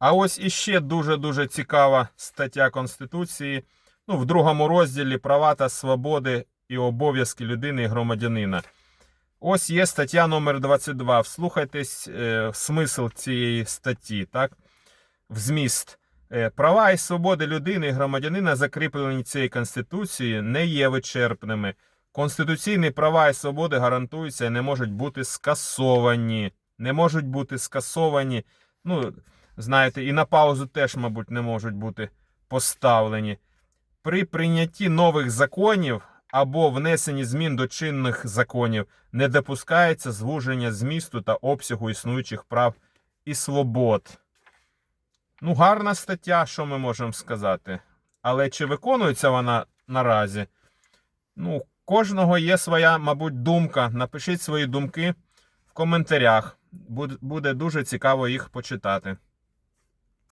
А ось іще дуже-дуже цікава стаття Конституції. Ну, в другому розділі права та свободи і обов'язки людини і громадянина. Ось є стаття номер 22. Вслухайтесь е, смисл цієї статті, так? В зміст. Е, Права і свободи людини і громадянина, закріплені цією Конституцією, не є вичерпними. Конституційні права і свободи гарантуються і не можуть бути скасовані. Не можуть бути скасовані. Ну, знаєте, і на паузу теж, мабуть, не можуть бути поставлені. При прийнятті нових законів або внесенні змін до чинних законів не допускається звуження змісту та обсягу існуючих прав і свобод. Ну, гарна стаття, що ми можемо сказати. Але чи виконується вона наразі? Ну, кожного є своя, мабуть, думка. Напишіть свої думки в коментарях. Буде- дуже цікаво їх почитати.